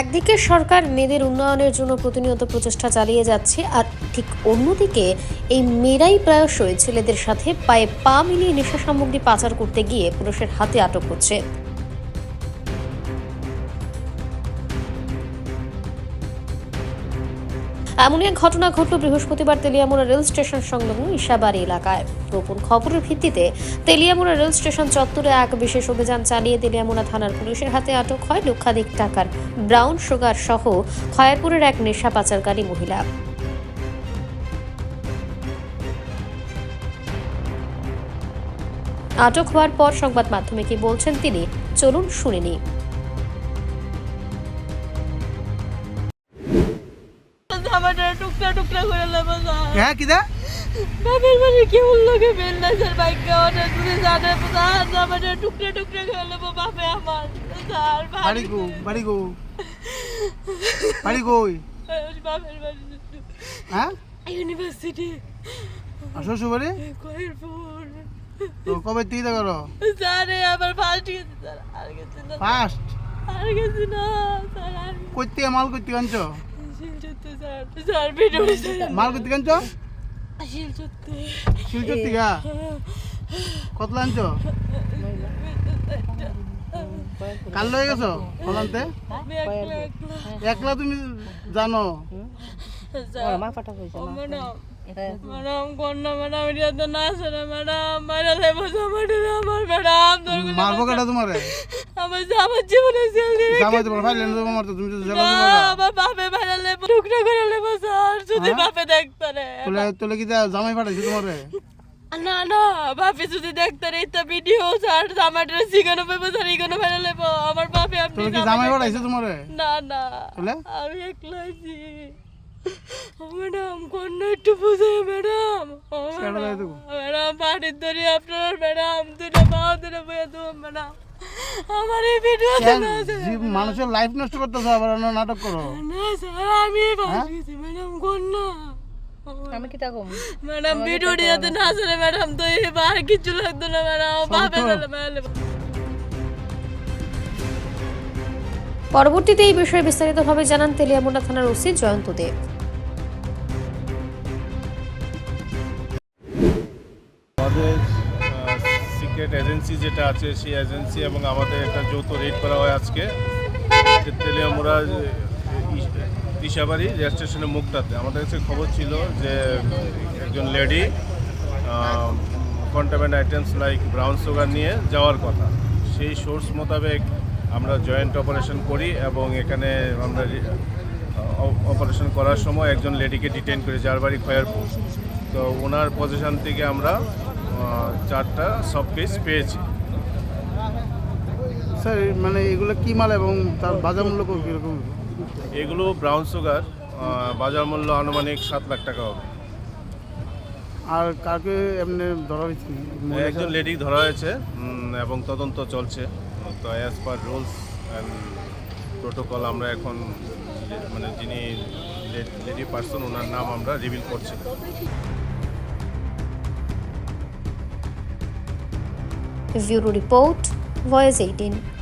একদিকে সরকার মেয়েদের উন্নয়নের জন্য প্রতিনিয়ত প্রচেষ্টা চালিয়ে যাচ্ছে, আর ঠিক অন্যদিকে এই মেয়েরাই প্রায়শই ছেলেদের সাথে পায়ে পা মিলিয়ে নেশা সামগ্রী পাচার করতে গিয়ে পুলিশের হাতে আটক হচ্ছে। এমনই এক ঘটনা ঘটল বৃহস্পতিবার তেলিয়ামুড়া রেল স্টেশন সংলগ্ন ইশাবাড়ি এলাকায়। গোপন খবরের ভিত্তিতে তেলিয়ামুড়া রেল স্টেশন চত্বরে এক বিশেষ অভিযান চালিয়ে তেলিয়ামুড়া থানার পুলিশের হাতে আটক হয় লক্ষাধিক টাকার ব্রাউন সুগার সহ খয়ারপুরের এক নেশা পাচারকারী মহিলা। আটক হওয়ার পর সংবাদ মাধ্যমে কি বলছেন তিনি, চলুন শুনে জামাটা টুকরা টুকরা করে স্যার হ্যাঁ কিদা বাপের বাড়ি কেউ লোকে বেল না স্যার বাইক অনেক দূরে জানে স্যার জামাটা টুকরা টুকরা করে বাপে আমার। স্যার বাড়ি গো বাড়ি গো। বাড়ি কই? বাপের বাড়ি হ্যাঁ? ইউনিভার্সিটি আর শ্বশুর বাড়ি কয়েরপুর তো কবে থেকে করো স্যার আমার ফার্স্ট গেছে স্যার। আর গেছে না। ফার্স্ট আর গেছে না স্যার। আর কই মাল কই থেকে আনছো? শিলচুত্তে স্যার স্যার মাল শিলচুত্তে কত আনছো? কাল লয়ে গেছো কল একলা তুমি জানো। ম্যাডাম ম্যাডাম কন্যা ম্যাডাম এটা তো না ম্যাডাম মারা লেবো জামাটা আমার ম্যাডাম মারবো কেটা তোমারে? আমার আমার জীবনে সেল দিলে জামাই তোমার ভাই লেন তোমার মারতো তুমি তো না, আমার বাপে মারা লেবো টুকরা করে লেবো স্যার যদি হ্যাঁ? বাপে দেখতে রে তোলে তোলে কি জামাই পাঠাইছে তোমারে? না না বাপে যদি দেখতে রে এটা ভিডিও স্যার জামাটা শিখানো পাবো স্যার ইগানো মারা লেবো। আমার বাপে আপনি তোলে কি জামাই জামাই পাঠাইছে তোমারে? না না তোলে? আমি একলা আছি। ম্যাডাম কন্যা একটু বুঝে ম্যাডাম। ম্যাডাম পানির ধরে আপনার ম্যাডাম দুটো পা ধরে বয়ে দেবো ম্যাডাম। আমার এই ভিডিও কেন? মানুষের লাইফ নষ্ট করতেছো আবার অন্য নাটক করো। না স্যার আমি ম্যাডাম কন্যা। আমি কি তাকম ম্যাডাম ভিডিও যাতে না ম্যাডাম তো এবার কিছু লাগতো না ম্যাডাম। গেলে ম্যাডাম পরবর্তীতে এই বিষয়ে বিস্তারিতভাবে জানান তেলিয়ামুড়া থানার OC Jayanta Deb. Secret agency যেটা আছে, সেই এজেন্সি এবং আমাদের একটা যৌথ রেড করা হয় আজকে। তেলিয়ামুড়া তিসাবাড়ি রেল স্টেশনের মুখটাতে। আমাদের কাছে খবর ছিল যে একজন lady কন্টামেন্ট items like brown sugar নিয়ে যাওয়ার কথা। সেই সোর্স মোতাবেক আমরা জয়েন্ট অপারেশন করি এবং এখানে আমরা অপারেশন করার সময় একজন লেডিকে ডিটেন করি, যার বাড়ি খয়ারপুর। তো ওনার পজিশন থেকে আমরা চারটা সব পিস পেয়েছি। স্যার মানে এগুলো কি মাল এবং তার বাজার মূল্য কীরকম? এগুলো ব্রাউন সুগার বাজার মূল্য আনুমানিক সাত লাখ টাকা হবে। আর কাকে এমনি ধরা হয়েছে? একজন লেডি ধরা হয়েছে এবং তদন্ত চলছে। তো as per rules and protocol আমরা এখন মানে যিনি লেডি পার্সন ওনার নাম আমরা রিভিল করছি। Review to Report, voice 18.